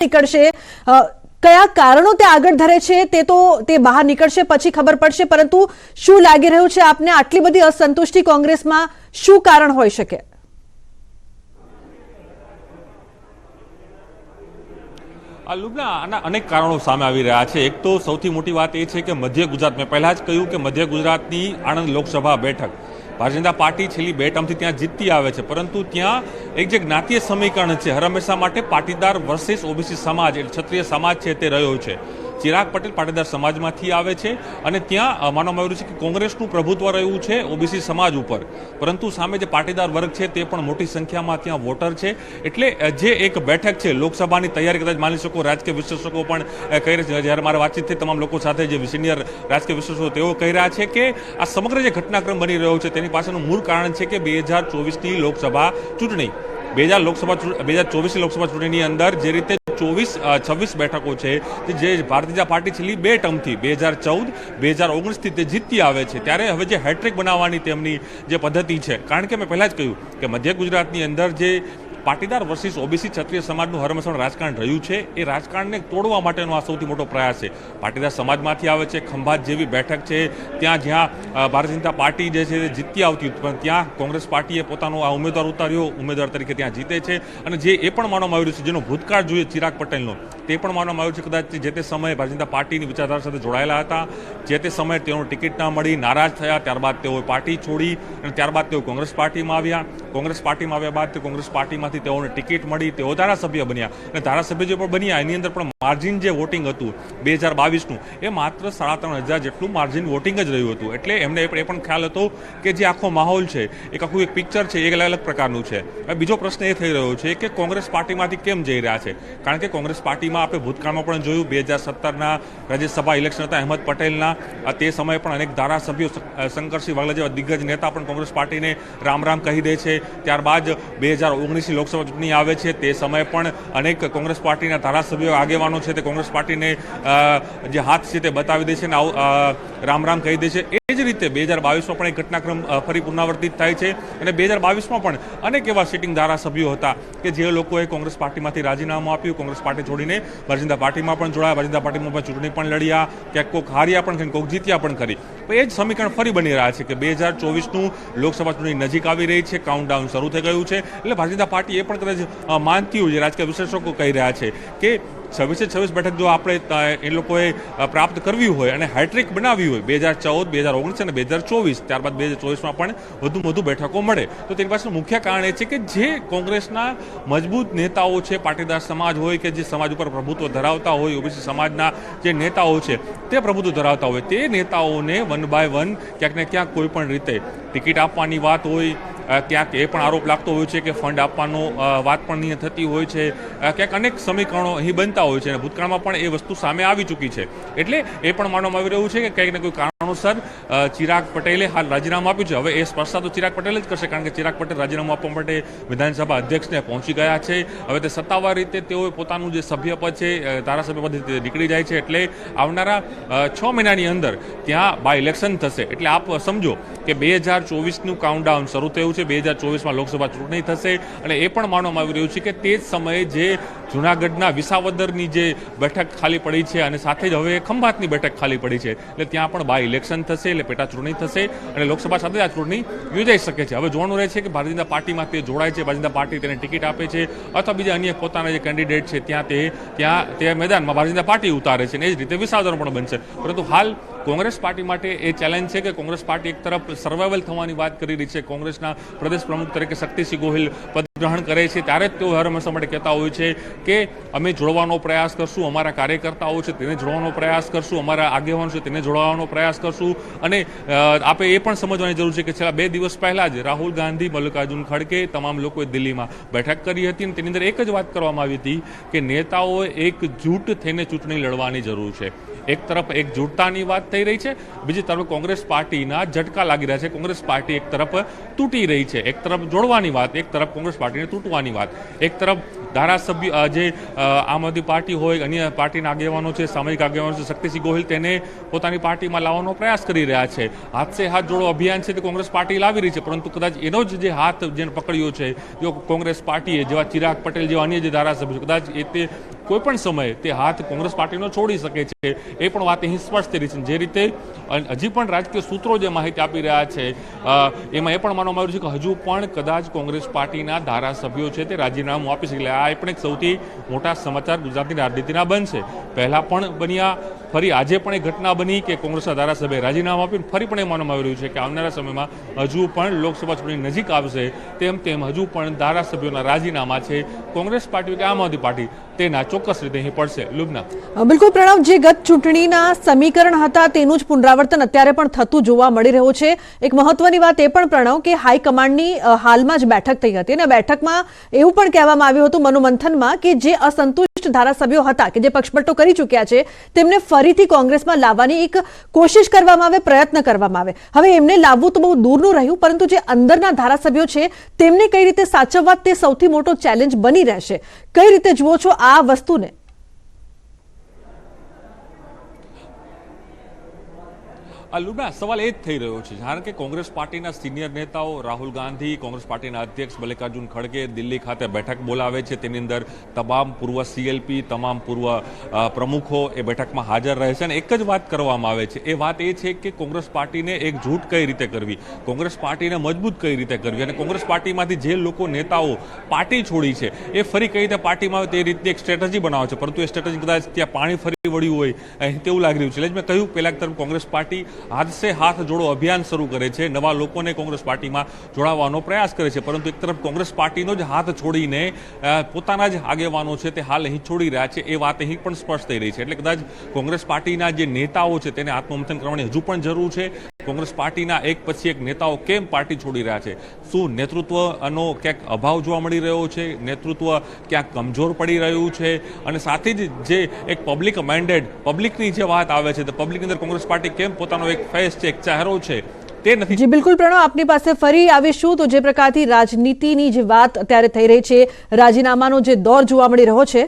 નીકળશે. કયા કારણો તે આગળ ધરે છે તે તો તે બહાર નીકળશે, પછી ખબર પડશે, પરંતુ શું લાગી રહ્યું છે આપને? આટલી બધી અસંતુષ્ટિ કોંગ્રેસમાં શું કારણ હોઈ શકે? લુબના આના અનેક કારણો સામે આવી રહ્યા છે. એક તો સૌથી મોટી વાત એ છે કે મધ્ય ગુજરાત મેં પહેલા જ કહ્યું કે મધ્ય ગુજરાતની આણંદ લોકસભા બેઠક ભારતીય જનતા પાર્ટી છેલ્લી બે ટર્મથી ત્યાં જીતતી આવે છે. પરંતુ ત્યાં એક જે જ્ઞાતીય સમીકરણ છે, હર હંમેશા માટે પાટીદાર વર્સિસ ઓબીસી સમાજ, એટલે ક્ષત્રિય સમાજ છે તે રહ્યો છે. ચિરાગ પટેલ પાટીદાર સમાજમાંથી આવે છે અને ત્યાં માનવામાં આવ્યું છે કે કોંગ્રેસનું પ્રભુત્વ રહ્યું છે ઓબીસી સમાજ ઉપર. પરંતુ સામે જે પાટીદાર વર્ગ છે તે પણ મોટી સંખ્યામાં ત્યાં વોટર છે. એટલે જે એક બેઠક છે, લોકસભાની તૈયારી કદાચ માની શકો, રાજકીય વિશ્લેષકો પણ કહી રહ્યા છે. જ્યારે મારે વાતચીત થઈ, તમામ લોકો સાથે જે સિનિયર રાજકીય વિશ્લેષકો તેઓ કહી રહ્યા છે કે, આ સમગ્ર જે ઘટનાક્રમ બની રહ્યો છે, તેની પાછળનું મૂળ કારણ છે કે બે હજાર ચોવીસની લોકસભા ચૂંટણી. બે હજાર લોકસભા બે હજાર ચોવીસની લોકસભા ચૂંટણીની અંદર જે રીતે ચોવીસ છવ્વીસ બેઠકો છે જે ભારતીય જનતા પાર્ટી છેલ્લી બે ટર્મથી બે હજાર ચૌદ બે હજાર ઓગણીસથી તે જીતતી આવે છે. ત્યારે હવે જે હેટ્રિક બનાવવાની તેમની જે પદ્ધતિ છે, કારણ કે મેં પહેલાં જ કહ્યું કે મધ્ય ગુજરાતની અંદર જે પાટીદાર વર્સિસ ઓબીસી ક્ષત્રિય સમાજનું હરમસણ રાજકારણ રહ્યું છે, એ રાજકારણને તોડવા માટેનો આ સૌથી મોટો પ્રયાસ છે. પાટીદાર સમાજમાંથી આવે છે, ખંભાત જેવી બેઠક છે, ત્યાં જ્યાં ભારતીય જનતા પાર્ટી જે છે તે જીતતી આવતી પણ ત્યાં કોંગ્રેસ પાર્ટીએ પોતાનો આ ઉમેદવાર ઉતાર્યો, ઉમેદવાર તરીકે ત્યાં જીતે છે. અને જે એ પણ માનવામાં આવ્યું છે, જેનો ભૂતકાળ જોઈએ ચિરાગ પટેલનો, તે પણ માનવામાં આવ્યું છે કદાચ જે તે સમયે ભારતીય જનતા પાર્ટીની વિચારધારા સાથે જોડાયેલા હતા, જે તે સમયે તેઓને ટિકિટ ના મળી, નારાજ થયા, ત્યારબાદ તેઓએ પાર્ટી છોડી અને ત્યારબાદ તેઓ કોંગ્રેસ પાર્ટીમાં આવ્યા. કોંગ્રેસ પાર્ટીમાં આવ્યા બાદ તે કોંગ્રેસ પાર્ટીમાંથી તેઓને ટિકિટ મળી, તેઓ ધારાસભ્ય બન્યા. અને ધારાસભ્ય જે પણ બન્યા, એની અંદર પણ માર્જિન જે વોટિંગ હતું, બે હજાર બાવીસનું, એ માત્ર સાડા ત્રણ હજાર જેટલું માર્જિન વોટિંગ જ રહ્યું હતું. એટલે એમને એ પણ ખ્યાલ હતો કે જે આખો માહોલ છે, એક આખું એક પિક્ચર છે, એ અલગ અલગ પ્રકારનું છે. બીજો પ્રશ્ન એ થઈ રહ્યો છે કે કોંગ્રેસ પાર્ટીમાંથી કેમ જઈ રહ્યા છે? કારણ કે કોંગ્રેસ પાર્ટીમાં આપણે ભૂતકાળમાં પણ જોયું, બે હજાર સત્તરના રાજ્યસભા ઇલેક્શન હતા, અહેમદ પટેલના. તે સમયે પણ અનેક ધારાસભ્યો શંકરસિંહ વાઘલા જેવા દિગ્ગજ નેતા પણ કોંગ્રેસ પાર્ટીને રામ રામ કહી દે છે. ત્યારબાદ બે હજાર ઓગણીસની લોકસભા ચૂંટણી આવે છે તે સમયે પણ અનેક કોંગ્રેસ પાર્ટીના ધારાસભ્યો આગેવાનો છે તે કોંગ્રેસ પાર્ટીને જે હાથ છે તે બતાવી દે છે અને રામ રામ કહી દે છે. એ જ રીતે બે હજાર બાવીસમાં પણ એક ઘટનાક્રમ ફરી પુનરાવર્તિત થાય છે અને બે હજાર બાવીસમાં પણ અનેક એવા સિટિંગ ધારાસભ્યો હતા કે જે લોકોએ કોંગ્રેસ પાર્ટીમાંથી રાજીનામું આપ્યું, કોંગ્રેસ પાર્ટી છોડીને ભારતીય પાર્ટીમાં પણ જોડાયા ભારતીય પાર્ટીમાં પણ ચૂંટણી પણ લડ્યા, ક્યાંક કોઈક હાર્યા પણ ખરી કોક જીત્યા પણ કરી એ જ સમીકરણ ફરી બની રહ્યા છે કે બે હજાર ચોવીસનું લોકસભા ચૂંટણી નજીક આવી રહી છે કાઉન્ટડાઉન શરૂ થઈ ગયું છે. એટલે ભારતીય જનતા પાર્ટી એ પણ કદાચ માનતી હોય છે રાજકીય વિશ્લેષકો કહી રહ્યા છે કે છવ્વીસે છવ્વીસ બેઠક જો આપણે એ લોકોએ પ્રાપ્ત કરવી હોય અને હેટ્રિક બનાવી હોય, બે હજાર ચૌદ, બે હજાર ઓગણીસ અને બે હજાર ચોવીસ, ત્યારબાદ બે હજાર ચોવીસમાં પણ વધુ વધુ બેઠકો મળે. તો તેની પાછળનું મુખ્ય કારણ એ છે કે જે કોંગ્રેસના મજબૂત નેતાઓ છે, પાટીદાર સમાજ હોય કે જે સમાજ ઉપર પ્રભુત્વ ધરાવતા હોય, ઓબીસી સમાજના જે નેતાઓ છે, તે પ્રભુત્વ ધરાવતા હોય, તે નેતાઓને વન બાય વન ક્યાંક ને ક્યાંક કોઈ પણ રીતે ટિકિટ આપવાની વાત હોય ક્યાંક એ પણ આરોપ લાગતો હોય છે કે ફંડ આપવાનો વાત પણ અહીંયા થતી હોય છે. ક્યાંક અનેક સમીકરણો અહીં બનતા હોય છે અને ભૂતકાળમાં પણ એ વસ્તુ સામે આવી ચૂકી છે. એટલે એ પણ માનવામાં આવી રહ્યું છે કે કંઈક ને કોઈ કારણોસર ચિરાગ પટેલે હાલ રાજીનામું આપ્યું છે. હવે એ સ્પર્શતા તો ચિરાગ પટેલ જ કરશે કારણ કે ચિરાગ પટેલ રાજીનામું આપવા માટે વિધાનસભા અધ્યક્ષને પહોંચી ગયા છે. હવે તે સત્તાવાર રીતે તેઓએ પોતાનું જે સભ્યપદ છે ધારાસભ્ય પદ નીકળી જાય છે. એટલે આવનારા છ મહિનાની અંદર ત્યાં બાય ઇલેક્શન થશે. એટલે આપ સમજો કે બે હજાર ચોવીસનું કાઉન્ટડાઉન શરૂ થયું છે. બે હજાર ચોવીસમાં લોકસભા ચૂંટણી થશે. અને એ પણ માનવામાં આવી રહ્યું છે કે તે જ સમયે જે જૂનાગઢના વિસાવદરની જે બેઠક ખાલી પડી છે અને સાથે જ હવે ખંભાતની બેઠક ખાલી પડી છે. એટલે ત્યાં પણ બાય ઇલેક્શન થશે, એટલે પેટા ચૂંટણી થશે અને લોકસભા સાથે આ ચૂંટણી યોજાઈ શકે છે. હવે જોવાનું રહે છે કે ભારતીય જનતા પાર્ટીમાં તે જોડાય છે, ભારતીય જનતા પાર્ટી તેને ટિકિટ આપે છે અથવા બીજા અન્ય પોતાના જે કેન્ડિડેટ છે ત્યાં તે ત્યાં તે મેદાનમાં ભારતીય જનતા પાર્ટી ઉતારે છે અને એ જ રીતે વિસાવદર પણ બનશે. પરંતુ હાલ કોંગ્રેસ પાર્ટી માટે એ ચેલેન્જ છે કે કોંગ્રેસ પાર્ટી એક તરફ સર્વાઈવલ થવાની વાત કરી રહી છે. કોંગ્રેસના પ્રદેશ પ્રમુખ તરીકે શક્તિસિંહ ગોહિલ ગ્રહણ કરે છે, ત્યારે જ તેઓ હર હંમેશા માટે કહેતા હોય છે કે અમે જોડવાનો પ્રયાસ કરશું, અમારા કાર્યકર્તાઓ છે તેને જોડવાનો પ્રયાસ કરશું, અમારા આગેવાનો છે તેને જોડવાનો પ્રયાસ કરશું. અને આપણે એ પણ સમજવાની જરૂર છે કે છેલ્લા બે દિવસ પહેલાં જ રાહુલ ગાંધી, મલ્લિકાર્જુન ખડકે તમામ લોકોએ દિલ્હીમાં બેઠક કરી હતી અને તેની અંદર એક જ વાત કરવામાં આવી હતી કે નેતાઓએ એકજૂટ થઈને ચૂંટણી લડવાની જરૂર છે. એક તરફ એક જૂટતાની વાત થઈ રહી છે, બીજી તરફ કોંગ્રેસ પાર્ટીના ઝટકા લાગી રહ્યા છે. કોંગ્રેસ પાર્ટી એક તરફ તૂટી રહી છે, એક તરફ જોડવાની વાત, એક તરફ કોંગ્રેસ પાર્ટીને તૂટવાની વાત. એક તરફ ધારાસભ્ય જે આમ આદમી પાર્ટી હોય, અન્ય પાર્ટીના આગેવાનો છે, સામાજિક આગેવાનો છે, શક્તિસિંહ ગોહિલ, તેને પોતાની પાર્ટીમાં લાવવાનો પ્રયાસ કરી રહ્યા છે. હાથ હાથ જોડો અભિયાન છે તે કોંગ્રેસ પાર્ટી લાવી રહી છે, પરંતુ કદાચ એનો જ જે હાથ જેને પકડ્યો છે, જો કોંગ્રેસ પાર્ટીએ, જેવા ચિરાગ પટેલ જેવા અન્ય જે ધારાસભ્યો કદાચ એ તે કોઈ પણ સમયે તે હાથ કોંગ્રેસ પાર્ટીનો છોડી શકે છે, એ પણ વાત અહીં સ્પષ્ટ કરી છે. જે રીતે હજી પણ રાજકીય સૂત્રો જે માહિતી આપી રહ્યા છે એમાં એ પણ માનવામાં આવ્યું છે કે હજુ પણ કદાચ કોંગ્રેસ પાર્ટીના ધારાસભ્યો છે તે રાજીનામું આપી શકે. આ પણ એક સૌથી મોટા સમાચાર ગુજરાતની રાજનીતિના બનશે. પહેલાં પણ બન્યા ફરી આજે પણ એ ઘટના બની કે કોંગ્રેસના ધારાસભ્યએ રાજીનામું આપ્યું ફરી પણ એ માનવામાં આવી રહ્યું છે કે આવનારા સમયમાં હજુ પણ લોકસભા ચૂંટણી નજીક આવશે, તેમ તેમ હજુ પણ ધારાસભ્યોના રાજીનામા છે. કોંગ્રેસ પાર્ટી કે આમ આદમી પાર્ટી, તેના ચોક્કસ રીતે અહીં પડશે. લુબના. બિલકુલ પ્રણવ, જે ગત ચૂંટણીના સમીકરણ હતા તેનું જ પુનરાવર્તન અત્યારે પણ થતું જોવા મળી રહ્યું છે. એક મહત્વની વાત એ પણ પ્રણવ કે હાઈકમાન્ડની હાલમાં જ બેઠક થઈ હતી અને બેઠકમાં એવું પણ કહેવામાં આવ્યું હતું મનોમંથનમાં કે જે અસંતુષ્ટ ધારાસભ્યો હતા કે જે પક્ષપટ્ટો કરી ચૂક્યા છે, તેમને ફરીથી કોંગ્રેસમાં લાવવાની એક કોશિશ કરવામાં આવે, પ્રયત્ન કરવામાં આવે. હવે એમને લાવવું તો બહુ દૂરનું રહ્યું, પરંતુ જે અંદરના ધારાસભ્યો છે, તેમને કઈ રીતે સાચવવા તે સૌથી મોટો ચેલેન્જ બની રહેશે? કઈ રીતે જુઓ છો આ વસ્તુને? આ લુબના સવાલ એ જ થઈ રહ્યો છે, કારણ કે કોંગ્રેસ પાર્ટીના સિનિયર નેતાઓ રાહુલ ગાંધી, કોંગ્રેસ પાર્ટીના અધ્યક્ષ મલ્લિકાર્જુન ખડગે દિલ્હી ખાતે બેઠક બોલાવે છે. તેની અંદર તમામ પૂર્વ સીએલપી તમામ પૂર્વ પ્રમુખો એ બેઠકમાં હાજર રહે છે અને એક જ વાત કરવામાં આવે છે. એ વાત એ છે કે કોંગ્રેસ પાર્ટીને એક જૂથ કઈ રીતે કરવી? કોંગ્રેસ પાર્ટીને મજબૂત કઈ રીતે કરવી? અને કોંગ્રેસ પાર્ટીમાંથી જે લોકો નેતાઓ પાર્ટી છોડી છે, એ ફરી કઈ રીતે પાર્ટીમાં આવે? તે રીતની એક સ્ટ્રેટજી બનાવે છે. પરંતુ એ સ્ટ્રેટજી કદાચ ત્યાં પાણી ફરી વળ્યું હોય, અહીં તેવું લાગી રહ્યું છે. એટલે જ મેં કહ્યું, પહેલાં તરફ કોંગ્રેસ પાર્ટી હાથ હાથ જોડો અભિયાન શરૂ કરે છે. નવા લોકોને કોંગ્રેસ પાર્ટીમાં જોડાવાનો પ્રયાસ કરે છે. પરંતુ એક તરફ કોંગ્રેસ પાર્ટીનો જ હાથ છોડીને પોતાના જ આગેવાનો છે તે હાલ અહીં છોડી રહ્યા છે. એ વાત અહીં પણ સ્પષ્ટ થઈ રહી છે. એટલે કદાચ કોંગ્રેસ પાર્ટીના જે નેતાઓ છે તેને આત્મમંથન કરવાની હજુ પણ જરૂર છે. કોંગ્રેસ પાર્ટીના એક પછી એક નેતાઓ કેમ પાર્ટી છોડી રહ્યા છે? શું નેતૃત્વનો ક્યાંક અભાવ જોવા મળી રહ્યો છે? નેતૃત્વ ક્યાંક કમજોર પડી રહ્યું છે? અને સાથે જ જે એક પબ્લિક માઇન્ડેડ પબ્લિકની જે વાત આવે છે, તો પબ્લિકની અંદર કોંગ્રેસ પાર્ટી કેમ પોતાનો એક ફેસ છે, એક ચહેરો છે, તે નથી. જી, બિલકુલ પ્રણવ, આપની પાસે ફરી આવીશું તો જે પ્રકારથી રાજનીતિની જે વાત અત્યારે થઈ રહી છે, રાજીનામાનો જે દોર જોવા મળી રહ્યો છે